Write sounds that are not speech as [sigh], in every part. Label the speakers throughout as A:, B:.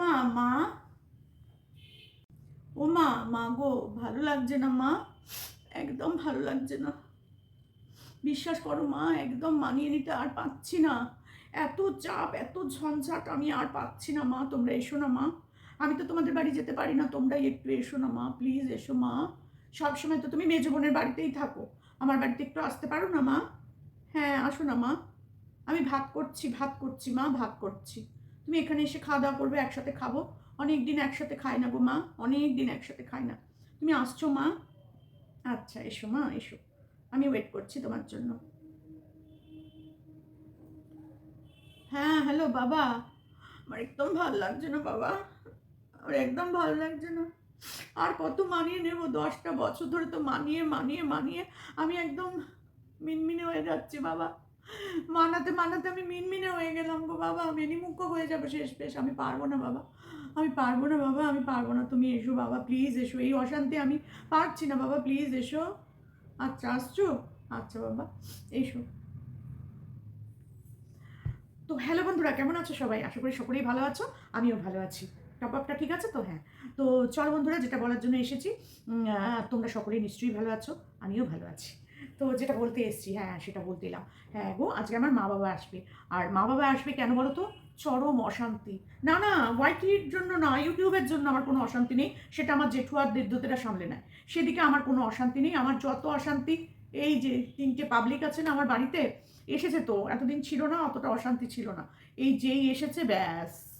A: মা মা। ও মা মা গো, ভালো লাগছে না, মা? একদম ভালো লাগছে না। বিশ্বাস করো, মা, একদম মানিয়ে নিতে আর পাচ্ছি না। এত চাপ, এত ঝঞ্ঝাট আমি আর পাচ্ছি না, মা, তোমরা এসো না, মা। আমি তো তোমাদের বাড়ি যেতে পারি না, তোমরাই একটু এসো না, মা, প্লিজ এসো, মা। সবসময় তো তুমি মেজো বোনের বাড়িতেই থাকো। আমার বাড়িতে একটু আসতে পারো না, মা? হ্যাঁ আসো না, মা। আমি ভাত করছি ভাত করছি, মা, ভাত করছি। তুমি এখানে এসে খাওয়া দাওয়া করবে, একসাথে খাব। অনেক দিন একসাথে খাই না গো মা অনেক দিন একসাথে খাই না। তুমি আসছো মা? আচ্ছা এসো মা, এসো। আমি ওয়েট করছি তোমার জন্য। হ্যাঁ হ্যালো বাবা। আমার একদম ভালো লাগছে না, বাবা। আমার একদম ভালো লাগছে না। আর কত মানিয়ে নেব, দশটা বছর ধরে তো মানিয়ে মানিয়ে মানিয়ে। আমি একদম মিনমিনে হয়ে যাচ্ছি, বাবা। মানাতে মানাতে আমি মিনমিনে হয়ে গেলাম গো বাবা মেনিমুখ হয়ে যাব শেষ পেশ, আমি পারব না বাবা, আমি পারব না বাবা, আমি পারব না, তুমি এসো বাবা প্লিজ এসো, এই অশান্তি আমি পারছি না বাবা প্লিজ এসো। আচ্ছা আসছো? আচ্ছা বাবা, এসো। তো হ্যালো বন্ধুরা, কেমন আছো সবাই? আশা করি সকলেই ভালো আছো, আমিও ভালো আছি। টপ আপটা ঠিক আছে তো? হ্যাঁ। তো চল বন্ধুরা, যেটা বলার জন্য এসেছি তোমরা সকলেই নিশ্চয়ই ভালো আছো, আমিও ভালো আছি। তো যেটা বলতে এসেছি হ্যাঁ সেটা বলতে এলাম। হ্যাঁ গো, আজকে আমার মা বাবা আসবে। আর মা বাবা আসবে কেন বলো তো? চরম অশান্তি। না না, ওয়াইটির জন্য না, ইউটিউবের জন্য আমার কোনো অশান্তি নেই। সেটা আমার জেঠু আর দেদ্যতেরা সামলে নেয়। সেদিকে আমার কোনো অশান্তি নেই। আমার যত অশান্তি, এই যে তিনটে পাবলিক আছে না আমার বাড়িতে, এসেছে তো। এতদিন ছিল না, অতটা অশান্তি ছিল না। এই যেই এসেছে, ব্যাস।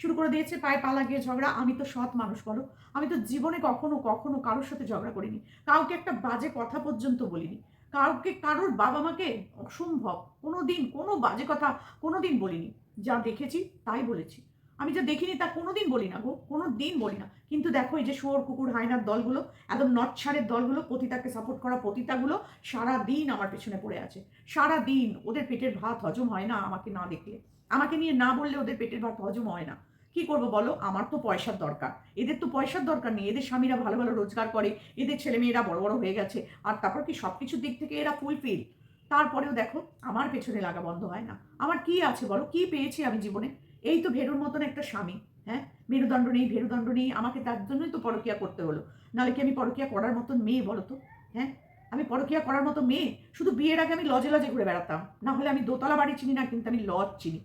A: শুরু করে দিয়েছে পায়ে পা লাগিয়ে ঝগড়া। আমি তো সৎ মানুষ, বলো। আমি তো জীবনে কখনো কখনো কারোর সাথে ঝগড়া করিনি। কাউকে একটা বাজে কথা পর্যন্ত বলিনি। কাউকে, কারোর বাবা মাকে অসম্ভব কোনো দিন কোনো বাজে কথা কোনো দিন বলিনি। যা দেখেছি, তাই বলেছি। আমি যা দেখিনি, তা কোনো দিন বলি না গো কোনো দিন বলি না। কিন্তু দেখো, এই যে শুয়োর কুকুর, হায়নার দলগুলো, একদম নটছাড়ের দলগুলো, পতিতাকে সাপোর্ট করা পতিতাগুলো সারা দিন আমার পেছনে পড়ে আছে। সারা দিন ওদের পেটের ভাত হজম হয় না আমাকে না দেখলে। আমাকে নিয়ে না বললে ওদের পেটের ভাত হজম হয় না। কি করব বলো? আমার তো পয়সার দরকার। এদের তো পয়সার দরকার নেই। এদের স্বামীরা ভালো ভালো রোজগার করে। এদের ছেলেমেয়েরা বড় বড় হয়ে গেছে। আর তারপর কি সব কিছুর দিক থেকে এরা ফুলফিল তারপরেও দেখো, আমার পেছনে লাগা বন্ধ হয় না। আমার কি আছে বলো? কি পেয়েছি আমি জীবনে? এই তো ভেরুর মতন একটা স্বামী হ্যাঁ? মেরুদণ্ড নেই, ভেরুদণ্ড নেই। আমাকে তার জন্যই তো পরকিয়া করতে হলো। নাহলে কি আমি পরকিয়া করার মতন মেয়ে বলো তো? হ্যাঁ? আমি পরকিয়া করার মতো মেয়ে? শুধু বিয়ের আগে আমি লজে লজে ঘুরে বেড়াতাম। না হলে আমি দোতলা বাড়ি চিনি না, কিন্তু আমি লজ চিনি।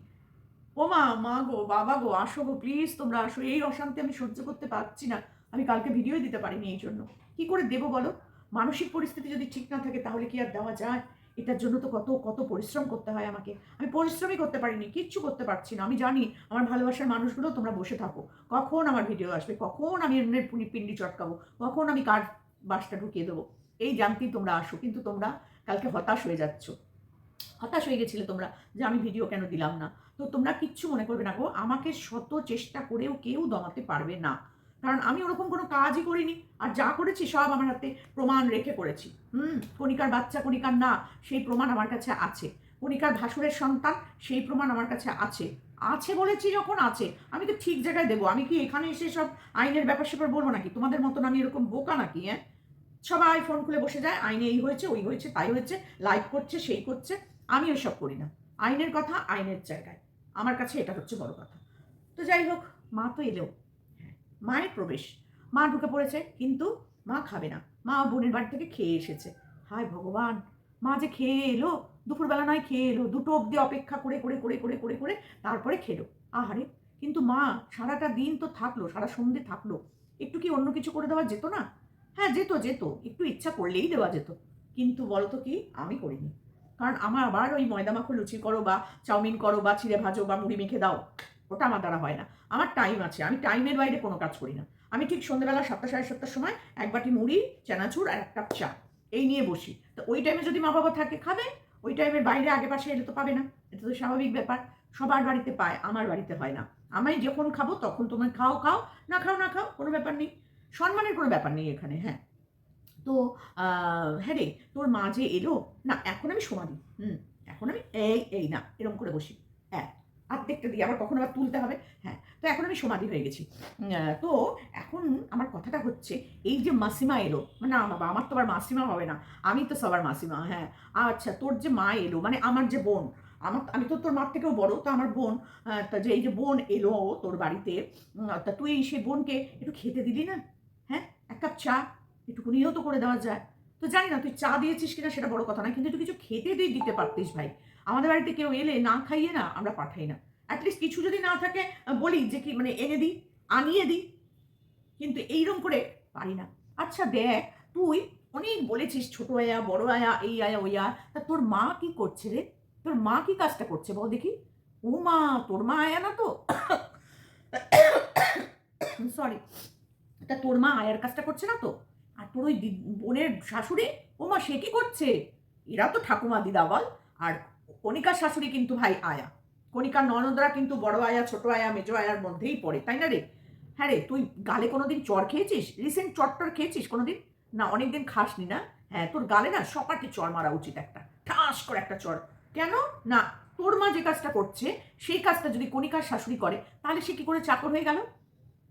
A: ও মা মা গো, বাবা গো, আসো গো প্লিজ তোমরা আসো। এই অশান্তি আমি সহ্য করতে পারছি না। আমি কালকে ভিডিও দিতে পারিনি এই জন্য। কি করে দেবো বলো? মানসিক পরিস্থিতি যদি ঠিক না থাকে, তাহলে কি আর দেওয়া যায়? এটার জন্য তো কত কত পরিশ্রম করতে হয় আমাকে। আমি পরিশ্রমই করতে পারিনি, কিচ্ছু করতে পারছি না। আমি জানি আমার ভালোবাসার মানুষগুলো তোমরা বসে থাকো। কখন আমার ভিডিও আসবে? কখন আমি পুনি পিন্ডি চটকাবো? কখন আমি কার বাসটা ঢুকিয়ে দেবো? এই জানতেই তোমরা আসো। কিন্তু তোমরা কালকে হতাশ হয়ে যাচ্ছ। হতাশ হয়ে গেছিলে তোমরা যে আমি ভিডিও কেন দিলাম না? তো তোমরা কিচ্ছু মনে করবে না গো। আমাকে শত চেষ্টা করেও কেউ দমাতে পারবে না। কারণ আমি ওরকম কোনো কাজই করিনি। আর যা করেছি সব আমার হাতে প্রমাণ রেখে করেছি। হুম, কণিকার বাচ্চা, কণিকার না, সেই প্রমাণ আমার কাছে আছে। কণিকার ভাসুরের সন্তান, সেই প্রমাণ আমার কাছে আছে। আছে বলেছি যখন আছে। আমি তো ঠিক জায়গায় দেবো। আমি কি এখানে এসে সব আইনের ব্যাপার স্যাপার বলব নাকি? তোমাদের মতন আমি এরকম বোকা নাকি হ্যাঁ? সবাই ফোন খুলে বসে যায়। আইনে এই হয়েছে, ওই হয়েছে, তাই হয়েছে লাইক করছে, সেই করছে। আমি ওসব করি না। আইনের কথা, আইনের জায়গায়। আমার কাছে এটা হচ্ছে বড় কথা। তো যাই হোক, মা তো এলেও। হ্যাঁ মায়ের প্রবেশ। মা ঢুকে পড়েছে, কিন্তু মা খাবে না। মা বোনের বাড়ি থেকে খেয়ে এসেছে। হায় ভগবান! মা যে খেয়ে এলো, দুপুরবেলা নয়, খেয়ে এলো। দুটো অবধি অপেক্ষা করে করে করে করে করে করে তারপরে খেলো। আহারে! কিন্তু মা, সারাটা দিন তো থাকল, সারা সন্ধে থাকল। একটু কি অন্য কিছু করে দেওয়া যেত না? হ্যাঁ যেত যেত। একটু ইচ্ছা করলেই দেওয়া যেত। কিন্তু বলতো কি, আমি করিনি। কারণ আমার আবার ওই ময়দা মাখো, লুচি করো বা চাউমিন করো বা চিড়ে ভাজো বা মুড়ি মেখে দাও, ওটা আমার দ্বারা হয় না। আমার টাইম আছে, আমি টাইমের বাইরে কোনো কাজ করি না। আমি ঠিক সন্ধ্যেবেলা সাতটা সাড়ে সাতটার সময় এক বাটি মুড়ি, চানাচুর আর এক কাপ চা, এই নিয়ে বসি। তো ওই টাইমে যদি মা বাবা থাকে, খাবে। ওই টাইমের বাইরে আগে পাশে এলে তো পাবে না, এটা তো স্বাভাবিক ব্যাপার। সবার বাড়িতে পায়, আমার বাড়িতে হয় না। আমি যখন খাব তখন তোমার খাও খাও, না খাও না খাও, কোনো ব্যাপার নেই। সম্মানের কোনো ব্যাপার নেই এখানে হ্যাঁ। তো হ্যাঁ রে, তোর মা যে এলো, না, এখন আমি সমাধি হুম, এখন আমি এই এই, না, এরকম করে বসি হ্যাঁ আর্ধেকটা দিয়ে আবার কখন আবার তুলতে হবে হ্যাঁ তো এখন আমি সমাধি হয়ে গেছি তো এখন আমার কথাটা হচ্ছে, এই যে মাসিমা এলো, না বাবা আমার তো আবার মাসিমা হবে না, আমি তো সবার মাসিমা হ্যাঁ আচ্ছা তোর যে মা এলো মানে আমার যে বোন, আমার, আমি তো তোর মার থেকেও বড়, তো আমার বোন তা যে এই যে বোন এলো তোর বাড়িতে তা তুই সেই বোনকে একটু খেতে দিলি না হ্যাঁ এক কাপ চা একটুকুনিও তো করে দেওয়া যায়। তো জানি না তুই চা দিয়েছিস কিনা সেটা বড় কথা না, কিন্তু একটু কিছু খেতে দিয়ে দিতে পারতিস ভাই। আমাদের বাড়িতে কেউ এলে না খাইয়ে না আমরা পাঠাই না। অ্যাটলিস্ট কিছু যদি না থাকে, বলি যে কি মানে এনে দিই, আনিয়ে দিই। কিন্তু এইরকম করে পারি না। আচ্ছা দেখ, তুই অনেক বলেছিস ছোট আয়া, বড় আয়া, এই আয়া, ওই আয়া। তা তোর মা কি করছে রে? তোর মা কি কাজটা করছে বল দেখি। ও মা, তোর মা আয়া না তো? [coughs] সরি তা তোর মা আয়ার কাজটা করছে না তো? আর তোর ওই বোনের শাশুড়ি? ও মা সে কি করছে? এরা তো ঠাকুমা দিদা বল আর কণিকার শাশুড়ি কিন্তু ভাই আয়া। কণিকার ননদরা কিন্তু বড় আয়া, ছোট আয়া, মেজো আয়ার মধ্যেই পড়ে, তাই না রে? হ্যাঁ রে, তুই গালে কোনোদিন চর খেয়েছিস? রিসেন্ট চটটর খেয়েছিস কোনোদিন? না, অনেকদিন খাসনি না? হ্যাঁ তোর গালে না সকাটে চর মারা উচিত একটা। ঠাস করে একটা চর। কেন? না, তোর মা যে কাজটা করছে, সেই কাজটা যদি কণিকার শাশুড়ি করে, তাহলে সে কি করে চাকর হয়ে গেল?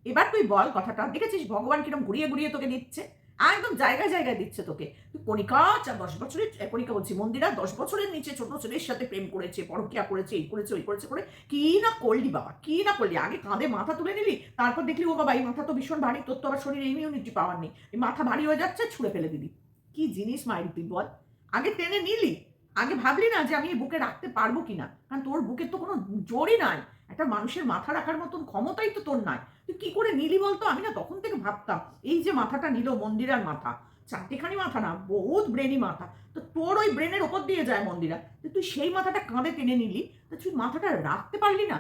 A: এবার তুই বল কথাটা। দেখেছিস? ভগবান কিরম ঘুরিয়ে ঘুরিয়ে তোকে দিচ্ছে। একদম জায়গায় জায়গায় দিচ্ছে তোকে। কণিকা দশ বছরের কণিকা বলছি, মন্দিরা দশ বছরের নিচে, ছোট ছেলের সাথে প্রেম করেছে, পরকিয়া করেছে, এই করেছে, ওই করেছে করে। কি না করলি বাবা, কি না করলি? আগে কাঁধে মাথা তুলে নিলি, তারপর দেখলি, ও বাবা, এই মাথা তো ভীষণ ভারী, তোর তো আবার শরীরে ইমিউনিটি পাওয়ার নেই। এই মাথা ভারী হয়ে যাচ্ছে, ছুঁড়ে ফেলে দিবি কি জিনিস মায়ের তুই বল। আগে টেনে নিলি, আগে ভাবলি না যে আমি এই বুকে রাখতে পারব কিনা, কারণ তোর বুকের তো কোনো জোরই নাই। একটা মানুষের মাথা রাখার মতন ক্ষমতাই তো তোর নাই। তুই কি করে নিলি বলতো? আমি না তখন থেকে ভাবতাম, এই যে মাথাটা নিল মন্দিরার মাথা, চারটেখানি মাথা না, বহুত ব্রেনি মাথা, তো তোর ওই ব্রেনের ওপর দিয়ে যায় মন্দিরা। তো তুই সেই মাথাটা কাঁধে টেনে নিলি, তো তুই মাথাটা রাখতে পারলি না?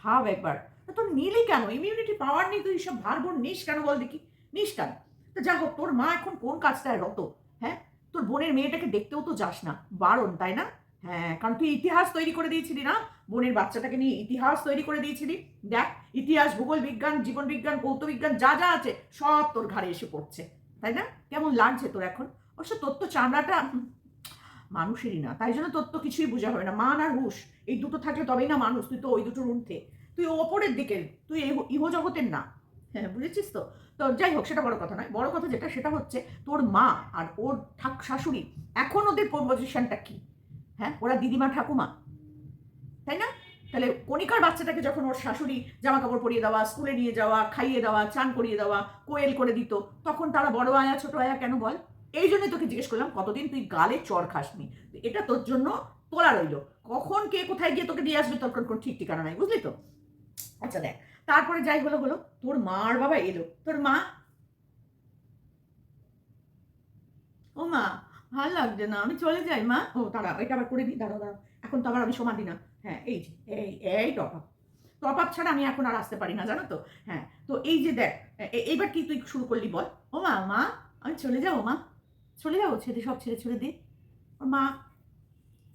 A: ভাব একবার তোর নিলি কেন? ইমিউনিটি পাওয়ার নেই তুই সব ভার বোন নিস কেন বল দেখি? নিস কেন? তো যা হোক, তোর মা এখন কোন কাজটায় রত? হ্যাঁ? তোর বোনের মেয়েটাকে দেখতেও তো যাস না, বারণ, তাই না? হ্যাঁ কারণ তুই ইতিহাস তৈরি করে দিয়েছিলি না? বোনের বাচ্চাটাকে নিয়ে ইতিহাস তৈরি করে দিয়েছিলি। দেখ, ইতিহাস ভূগোল বিজ্ঞান জীবন বিজ্ঞান ভৌত বিজ্ঞান যা যা আছে, সব তোর ঘাড়ে এসে পড়ছে। তাই না? কেমন লাগছে তোর এখন? অবশ্য তোর তো চামড়াটা মানুষেরই না। তাই জন্য তোর তো কিছুই বোঝা হবে না। মান আর হুশ, এই দুটো থাকলে তবেই না মানুষ, তুই তো ওই দুটোর ঊর্ধ্বে। তুই ওপরের দিকের, তুই ইহ- ইহ জগতের না। হ্যাঁ বুঝেছিস তো? তো যাই হোক, সেটা বড় কথা নয়। বড় কথা যেটা, সেটা হচ্ছে তোর মা আর ওর ঠাক শাশুড়ি এখন ওদের পজিশনটা কি? হ্যাঁ? ওরা দিদিমা, ঠাকুমা। তাই না? তাহলে কণিকার বাচ্চাটাকে যখন ওর শাশুড়ি জামা কাপড় পরিয়ে দেওয়া, স্কুলে নিয়ে যাওয়া, খাইয়ে দেওয়া, চান করিয়ে দেওয়া, কোয়েল করে দিত, তখন তারা বড় আয়া, ছোট আয়া কেন বল? এই জন্যই তোকে জিজ্ঞেস করলাম, কতদিন তুই গালে চর খাসনি? এটা তোর জন্য তোলা রইল। কখন কে কোথায় গিয়ে তোকে দিয়ে আসবে তোর কোনো ঠিক ঠিকানা নাই, বুঝলি তো? আচ্ছা দেখ, তারপরে যাই হলো হলো, তোর মা আর বাবা এলো। তোর মা? ও মা ভালো লাগছে না। আমি চলে যাই, মা। ও, দাঁড়া, এটা আবার করে দিই। দাঁড়াও দাঁড়াও এখন তো আবার আমি সমাধি না। হ্যাঁ এই যে, এই এই টপ আপ টপ আপ ছাড়া আমি এখন আর আসতে পারি না, জানো তো? হ্যাঁ তো এই যে দেখ এইবার কি তুই শুরু করলি বল? ও মা মা, আমি চলে যাব, মা। চলে যাব, ছেড়ে সব ছেড়ে ছেড়ে দি। ও মা,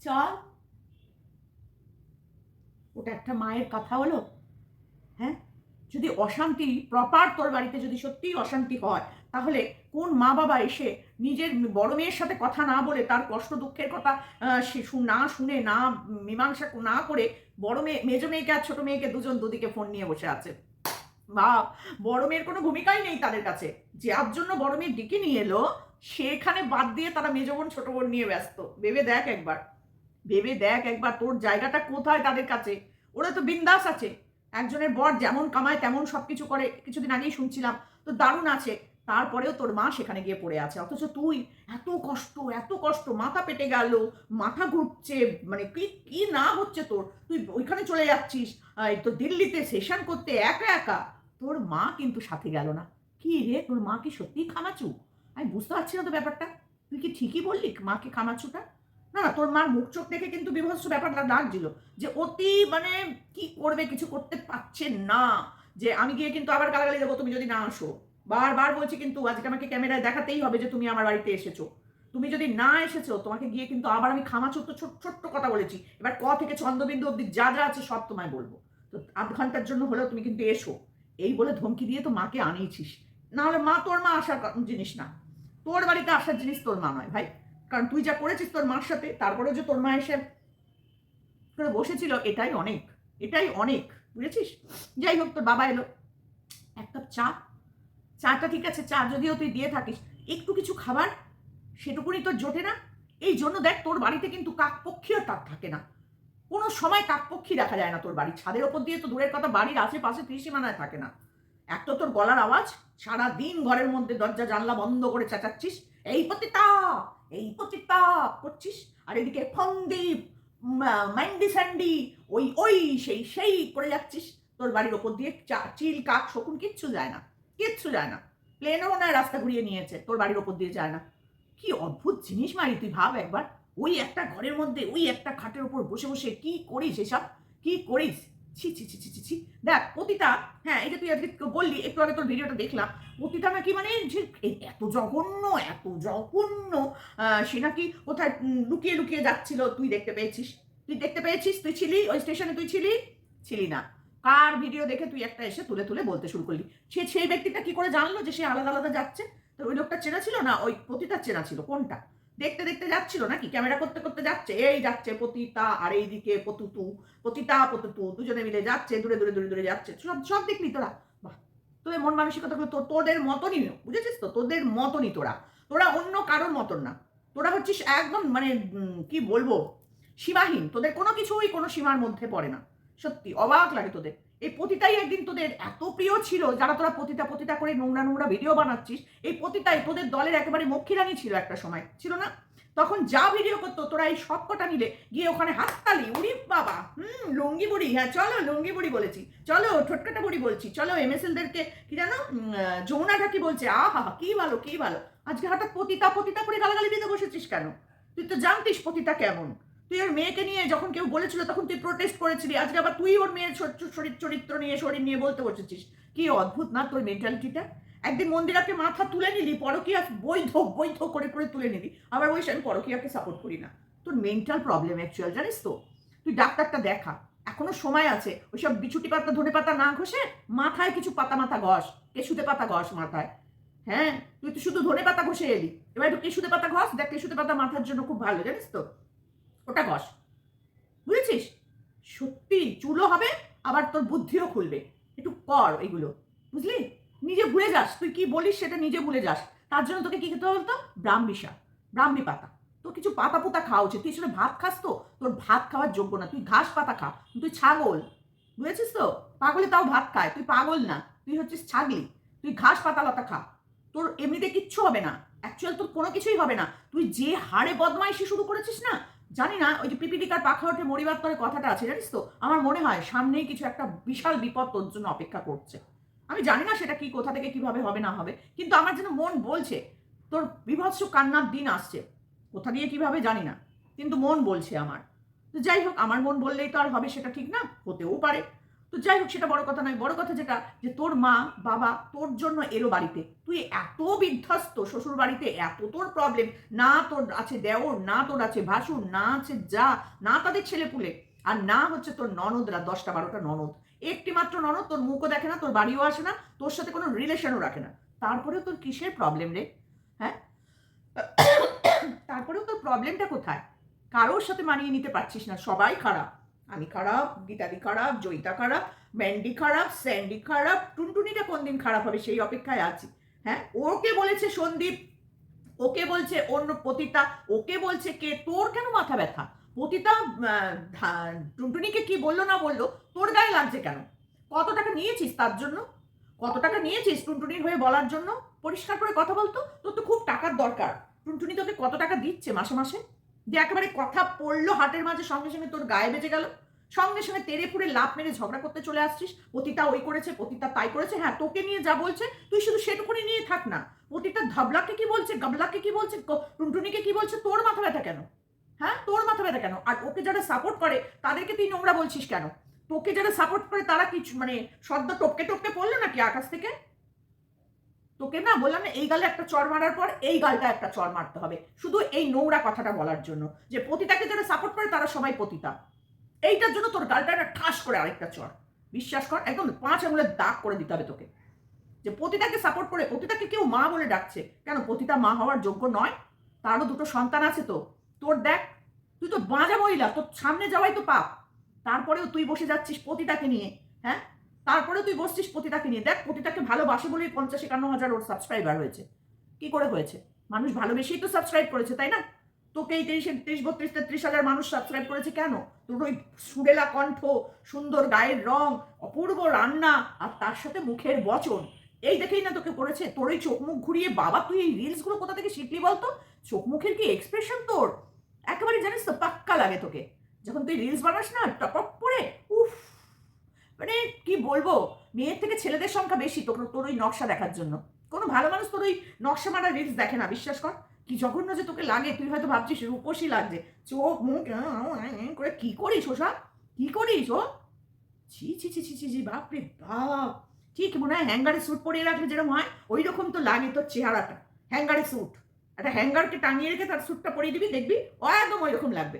A: চল। ওটা একটা মায়ের কথা হলো। হ্যাঁ যদি অশান্তি প্রপার তোর বাড়িতে যদি সত্যিই অশান্তি হয়, তাহলে কোন মা বাবা এসে নিজের বড় মেয়ের সাথে কথা না বলে, তার কষ্ট দুঃখের কথা না শুনে, না মীমাংসা না করে বড় মেয়ে, মেজো মেয়েকে আর ছোট মেয়েকে দুজন দুদিকে ফোন নিয়ে বসে আছে। বা বড় মেয়ের কোনো ভূমিকাই নেই তাদের কাছে। যার জন্য বড় মেয়ে ডেকে নিয়ে এলো সেখানে বাদ দিয়ে তারা মেজো বোন, ছোট বোন নিয়ে ব্যস্ত। ভেবে দেখ একবার। ভেবে দেখ একবার তোর জায়গাটা কোথায় তাদের কাছে। ওরা তো বিন্দাস আছে। একজনের বর যেমন কামায়, তেমন সব কিছু করে। কিছুদিন আগেই শুনছিলাম, তো দারুণ আছে। তারপরেও তোর মা সেখানে গিয়ে পড়ে আছে। অথচ তুই এত কষ্ট এত কষ্ট মাথা পেটে গেল মাথা ঘুরছে মানে কি কি না হচ্ছে তোর? তুই ওইখানে চলে যাচ্ছিস আহ, তো দিল্লিতে সেশন করতে একা একা। তোর মা কিন্তু সাথে গেল না। কি রে তোর মা কি সত্যিই খামাচু? আমি বুঝতে পারছি না তো ব্যাপারটা। তুই কি ঠিকই বললি মাকে খামাচুটা? না না তোর মার মুখ চোখ দেখে কিন্তু বিভৎস ব্যাপারটা লাগছিল যে অতি মানে কি করবে কিছু করতে পারছে না। যে আমি গিয়ে কিন্তু আবার গালাগালি দেবো তুমি যদি না আসো। বারবার বলছি কিন্তু আজকে আমাকে ক্যামেরায় দেখাতেই হবে যে তুমি আমার বাড়িতে এসেছ। তুমি যদি না এসেছ, তোমাকে গিয়ে কিন্তু আবার আমি তো ছোট্ট ছোট্ট কথা বলেছি। এবার ক থেকে চন্দ্রবিন্দু অব্দি যা যা আছে সব তোমায় বলব। তো আধ ঘণ্টার জন্য হলেও তুমি কিন্তু এসো। এই বলে ধমকি দিয়ে তো মাকে আনিয়েছিস। নাহলে মা তোর মা আসার জিনিস না। তোর বাড়িতে আসার জিনিস তোর মা নয় ভাই। কারণ তুই যা করেছিস তোর মার সাথে তারপরে যে তোর মা এসে করে বসেছিল, এটাই অনেক। এটাই অনেক, বুঝেছিস? যাই হোক, তোর বাবা এলো। এক কাপ চা চাটা ঠিক আছে, চা যদিও তুই দিয়ে থাকিস, একটু কিছু খাবার? সেটুকুনি তোর জোটে না? এই জন্য দেখ, তোর বাড়িতে কিন্তু কাক পক্ষীয় তার থাকে না। কোনো সময় কাকপক্ষী দেখা যায় না তোর বাড়ি ছাদের ওপর দিয়ে তো দূরের কথা, বাড়ির আশেপাশে ত্রিসীমানায় থাকে না। এক তো তোর গলার আওয়াজ সারা দিন ঘরের মধ্যে দরজা, জানলা বন্ধ করে চেঁচাচ্ছিস। এই পতিতা এই পতিতা করছিস। আর এদিকে ফন্দীপ ম্যান্ডি স্যান্ডি, ওই ওই, সেই সেই করে যাচ্ছিস। তোর বাড়ির ওপর দিয়ে চিল, কাক, শকুন কিচ্ছু যায় না। কিচ্ছু যায় না। প্লেনও না রাস্তা ঘুরিয়ে নিয়েছে, তোর বাড়ির ওপর দিয়ে যায় না। কি অদ্ভুত জিনিস মারি তুই, ভাব একবার। ওই একটা ঘরের মধ্যে, ওই একটা খাটের ওপর বসে বসে কি করিস এসব? কি করিস? ছি ছি ছি ছি ছি ছি। দেখ, পতিতা হ্যাঁ এটা তুই আজকে বললি, একটু আগে তোর ভিডিওটা দেখলাম, পতিতা নাকি মানে যে এত জঘন্য এত জঘন্য সে নাকি কোথায় লুকিয়ে লুকিয়ে যাচ্ছিল, তুই দেখতে পেয়েছিস। তুই দেখতে পেয়েছিস? তুই ছিলি? ওই স্টেশনে তুই ছিলি? ছিলি না। কার ভিডিও দেখে তুই একটা এসে তুলে তুলে বলতে শুরু করলি? সে সেই ব্যক্তিটা কি করে জানলো যে সে আলাদা আলাদা যাচ্ছে? তো ওই লোকটা চেনা ছিল না? ওই পতিতার চেনা ছিল। কোনটা? দেখতে দেখতে যাচ্ছিল নাকি? ক্যামেরা করতে করতে যাচ্ছে। এই যাচ্ছে পতিতা আর এইদিকে পতুতু। পতিতা, পতুতু, দুজনে মিলে যাচ্ছে, দূরে দূরে দূরে দূরে যাচ্ছে। সব সব দেখলি তোরা? বাহ! তোদের মন মানসিকতাগুলো তো, তোদের মতনই বুঝেছিস তো? তোদের মতনই তোরা। তোরা অন্য কারোর মতন না। তোরা হচ্ছিস একদম মানে কি বলব? সীমাহীন। তোদের কোনো কিছুই কোনো সীমার মধ্যে পড়ে না। সত্যি অবাক লাগে তোদের। এই পতিতাই একদিন তোদের এত প্রিয় ছিল, যারা তোরা পতিতা পতিতা করে নোংরা নোংরা ভিডিও বানাচ্ছিস, এই পতিতাই তোদের দলের একেবারে মক্ষীরানি ছিল একটা সময়, ছিল না? তখন যা ভিডিও করতো, তোরা এই সব কটা নিলে গিয়ে ওখানে হাততালি, উড়ি বাবা, হুম, লুঙ্গি বুড়ি হ্যাঁ চলো লুঙ্গি বুড়ি বলেছি, চলো ঠোটকাটা বুড়ি বলছি, চলো এম এমএসএলদেরকে কি জানো যমুনা ঢাকি বলছে, আহা, কি ভালো কি ভালো, আজকে হঠাৎ পতিতা পতিতা করে গালাগালি দিতে বসেছিস কেন? তুই তো জানতিস পতিতা কেমন। তুই ওর মেয়েকে নিয়ে যখন কেউ বলেছিল তখন তুই প্রোটেস্ট করেছিলি। আজকে আবার তুই ওর মেয়ের শরীর চরিত্র নিয়ে, শরীর নিয়ে বলতে বসেছিস। কি অদ্ভুত না তোর মেন্টালিটিটা একদিন মন্দিরাকে মাথা তুলে নিলি পরকিয়া বৈধ বৈধ করে করে তুলে নিলি। আবার বলিস, আমি পরকিয়াকে সাপোর্ট করি না। তোর মেন্টাল প্রবলেম অ্যাকচুয়াল জানিস তো? তুই ডাক্তারটা দেখা। এখনও সময় আছে। ওইসব বিছুটি পাতা, ধনে পাতা না ঘষে মাথায় কিছু পাতা মাথা ঘষ কেশুতে পাতা ঘষ মাথায়। হ্যাঁ? তুই তো শুধু ধনে পাতা ঘষে এলি। এবার একটু কেশুতে পাতা ঘষ, দেখ কেশুতে পাতা মাথার জন্য খুব ভালো, জানিস তো? ওটা ঘষ বুঝেছিস? সত্যি চুলও হবে, আবার তোর বুদ্ধিও খুলবে। একটু কর এগুলো, বুঝলি? নিজে ভুলে যাস, তুই কি বলিস সেটা নিজে ভুলে যাস। তার জন্য তোকে কি খেতে বলতো? ব্রাহ্মিশা ব্রাহ্মী পাতা। তোর কিছু পাতা পোতা খাওয়া উচিত। তুই সেটা ভাত খাস তো? তোর ভাত খাওয়ার যোগ্য না। তুই ঘাস পাতা খা। তুই ছাগল, বুঝেছিস তো? পাগলে তাও ভাত খায়। তুই পাগল না। তুই হচ্ছিস ছাগলি। তুই ঘাস পাতা লতা খা। তোর এমনিতে কিচ্ছু হবে না। অ্যাকচুয়াল তোর কোনো কিছুই হবে না। তুই যে হাড়ে বদমাইশি শুরু করেছিস না জানি না, ওই যে পিপিলিকার পাখা ওঠে মরিবার তরে কথাটা আছে, জানিস তো? আমার মনে হয় সামনেই কিছু একটা বিশাল বিপদ তোর জন্য অপেক্ষা করছে। আমি জানি না সেটা কি, কোথা থেকে কীভাবে হবে, না হবে, কিন্তু আমার যেন মন বলছে, তোর বিভৎস কান্নার দিন আসছে। কোথা দিয়ে কীভাবে জানি না, কিন্তু মন বলছে আমার। তো যাই হোক, আমার মন বললেই তো আর হবে সেটা ঠিক না, হতেও পারে। তো যাই হোক, সেটা বড় কথা নয়। বড় কথা যেটা, যে তোর মা, বাবা তোর জন্য এলো বাড়িতে। তুই এত বিধ্বস্ত শ্বশুর বাড়িতে, এত তোর প্রবলেম না তোর আছে দেওর, না তোর আছে ভাসুর, না আছে যা, না তাদের ছেলে পুলে, আর না হচ্ছে তোর ননদরা দশটা বারোটা ননদ। একটি মাত্র ননদ, তোর মুখও দেখে না, তোর বাড়িও আসে না, তোর সাথে কোনো রিলেশনও রাখে না। তারপরেও তোর কিসের প্রবলেম রে? হ্যাঁ? [coughs] তারপরেও তোর প্রবলেমটা কোথায়? কারোর সাথে মানিয়ে নিতে পারছিস না, সবাই খারাপ। আমি খারাপ, গীতাদি খারাপ, জয়িতা খারাপ, ম্যান্ডি খারাপ, স্যান্ডি খারাপ, টুনটুনিটা কোন দিন খারাপ হবে সেই অপেক্ষায় আছি। হ্যাঁ ওকে বলেছে সন্দীপ, ওকে বলছে অন্য পতিতা, ওকে বলছে কে? তোর কেন মাথা ব্যথা? পতিতা টুনটুনিকে কি বলল না বলল, তোর গায়ে লাগছে কেন? কত টাকা নিয়েছিস তার জন্য? কত টাকা নিয়েছিস টুনটুনির হয়ে বলার জন্য? পরিষ্কার করে কথা বলতো? তোর তো খুব টাকার দরকার। টুনটুনি তোকে কত টাকা দিচ্ছে মাসে মাসে? যে একেবারে কথা পড়ল হাটের মাঝে, সঙ্গে সঙ্গে তোর গায়ে বেজে গেল। সঙ্গে সঙ্গে তেরে ফুড়ে লাভ মেরে ঝগড়া করতে চলে আসছিস। পতিতা ওই করেছে, পতিতা তাই করেছে। হ্যাঁ তোকে নিয়ে যা বলছে, তুই শুধু সেটুকুনি নিয়ে থাক না। পতিতা ধাবলাকে কি বলছে, গাবলাকে কি বলছে, ক- টুনটুনিকে কি বলছে, তোর মাথা ব্যথা কেন? হ্যাঁ তোর মাথা ব্যথা কেন? আর ওকে যারা সাপোর্ট করে, তাদেরকে তুই নোংরা বলছিস কেন? তোকে যারা সাপোর্ট করে, তারা কিছু মানে সদ্য টপকে টপকে পড়ল নাকি আকাশ থেকে? তোকে না বললাম না, এই গালে একটা চর মারার পর এই গালটা একটা চর মারতে হবে। শুধু এই নোংরা কথাটা বলার জন্য যে পতিতাকে যারা সাপোর্ট করে তারা সবাই পতিতা। এইটার জন্য তোর গালটা একটা ঠাস করে আরেকটা চর বিশ্বাস কর, একদম পাঁচ আঙুলের দাগ করে দিতে হবে তোকে। যে পতিতাকে সাপোর্ট করে, পতিতাকে কেউ মা বলে ডাকছে, কেন পতিতা মা হওয়ার যোগ্য নয়? তারও দুটো সন্তান আছে তো। তোর দেখ, তুই তো বাঁজা মহিলা, তোর সামনে যাওয়াই তো পাপ। তারপরেও তুই বসে যাচ্ছিস পতিতাকে নিয়ে হ্যাঁ? তারপরেও তুই বসছিস পতিতাকে নিয়ে। দেখ, পতিতাকে ভালোবাসে বলেই পঞ্চাশ একান্ন হাজার ওর সাবস্ক্রাইবার হয়েছে। কি করে হয়েছে? মানুষ ভালোবেসেই তো সাবস্ক্রাইব করেছে, তাই না? তোকে এই তেইশ তিরিশ বত্রিশ, তেত্রিশ হাজার মানুষ সাবস্ক্রাইব করেছে কেন? তোর ওই সুরেলা কণ্ঠ, সুন্দর গায়ের রং, অপূর্ব রান্না আর তার সাথে মুখের বচন, এই দেখেই না তোকে করেছে। তোর ওই চোখ মুখ ঘুরিয়ে বাবা, তুই এই রিলসগুলো কোথা থেকে শিখলি বলতো? চোখ মুখের কি এক্সপ্রেশন তোর? একেবারে জানিস তো, পাক্কা লাগে তোকে। যখন তুই রিলস বানাস না টপ করে মানে কি বলব? মেয়ের থেকে ছেলেদের সংখ্যা বেশি তোর তোর ওই নকশা দেখার জন্য। কোনো ভালো মানুষ তোর ওই নকশা মারা রিলস দেখে না, বিশ্বাস কর। কি জঘন্য যে তোকে লাগে, তুই হয়তো ভাবছিস রূপসী লাগছে। চোখ, মুখ করে কি করিস ওসব? কি করিস ও? ছি ছি ছি ছি ছি ছি, বাপরে বাপ। ঠিক মনে হয় হ্যাঙ্গারে স্যুট পরিয়ে রাখলে যেরকম হয় ওই রকম তো লাগে তোর চেহারাটা। হ্যাঙ্গারে স্যুট একটা হ্যাঙ্গারকে টাঙিয়ে রেখে তার স্যুটটা পরিয়ে দিবি, দেখবি ও একদম ওই রকম লাগবে।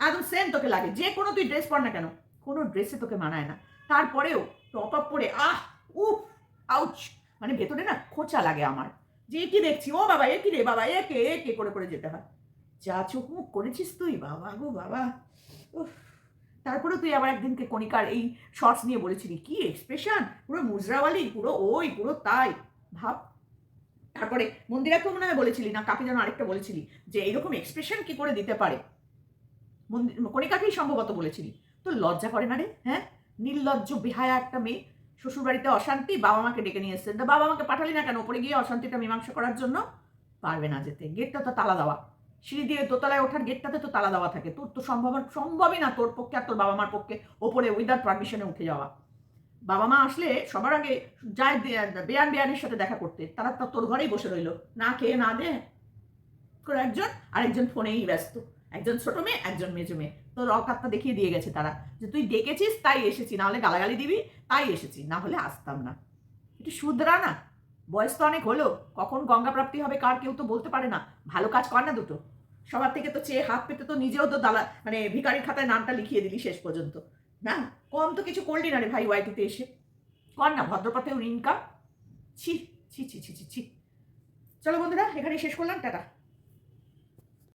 A: একদম সেম তোকে লাগে। যে কোনো তুই ড্রেস পর না কেন, কোনো ড্রেসে তোকে মানায় না। তারপরেও টপ আপ পরে আহ, উফ আউচ মানে ভেতরে না খোঁচা লাগে আমার। যে কি দেখছি, ও বাবা, এ কি রে বাবা, একে কে এ করে করে যেতে হয়। যা চোখ মুখ করেছিস তুই, বাবা গো, বাবা। উফ তারপরে তুই আবার একদিনকে কণিকার এই শর্টস নিয়ে বলেছিলি, কি এক্সপ্রেশন পুরো মুজরাওয়ালি, পুরো ওই, পুরো তাই। ভাব। তারপরে মন্দিরাকেও মনে হয় বলেছিলি, না কাকে যেন আরেকটা বলেছিলি, যে এইরকম এক্সপ্রেশন কি করে দিতে পারে? মন্দির কণিকাকেই সম্ভবত বলেছিলি। তো লজ্জা করে না রে হ্যাঁ? নির্লজ্জ, বেহায়া একটা মেয়ে। শ্বশুরবাড়িতে অশান্তি বাবা মাকে ডেকে নিয়ে এসছেন বাবা মাকে পাঠালি না কেন? ওপরে গিয়ে অশান্তিটা মীমাংসা করার জন্য পারবে না যেতে। গেটটা তো তালা দেওয়া। সিঁড়ি দিয়ে দোতলায় ওঠার গেটটাতে তো তালা দেওয়া থাকে। তোর তো সম্ভব সম্ভবই না তোর পক্ষে আর তোর বাবা মার পক্ষে ওপরে উইদাউট পারমিশনে উঠে যাওয়া। বাবা মা আসলে সবার আগে যায় বেয়ান বেয়ানের সাথে দেখা করতে। তারা তো তোর ঘরেই বসে রইল। না খেয়ে, না দে। একজন আরেকজন ফোনেই ব্যস্ত। একজন ছোট মেয়ে, একজন মেজো মেয়ে। তোর অকাতটা দেখিয়ে দিয়ে গেছে তারা। যে তুই ডেকেছিস, তাই এসেছি, না হলে গালাগালি দিবি, তাই এসেছি, না হলে আসতাম না। একটু শুধরা না। বয়স তো অনেক হলো, কখন গঙ্গা প্রাপ্তি হবে কার কেউ তো বলতে পারে না। ভালো কাজ কর না দুটো। সবার থেকে তো চেয়ে হাত পেতে তো নিজেও তো দালা মানে ভিকারির খাতায় নামটা লিখিয়ে দিলি শেষ পর্যন্ত। না, কম তো কিছু করলি না রে ভাই ওয়াইটিতে এসে। কর না, ভদ্রপথেও ইনকাম ছি ছি ছি ছি ছি ছি। চলো বন্ধুরা, এখানেই শেষ করলাম, টাটা।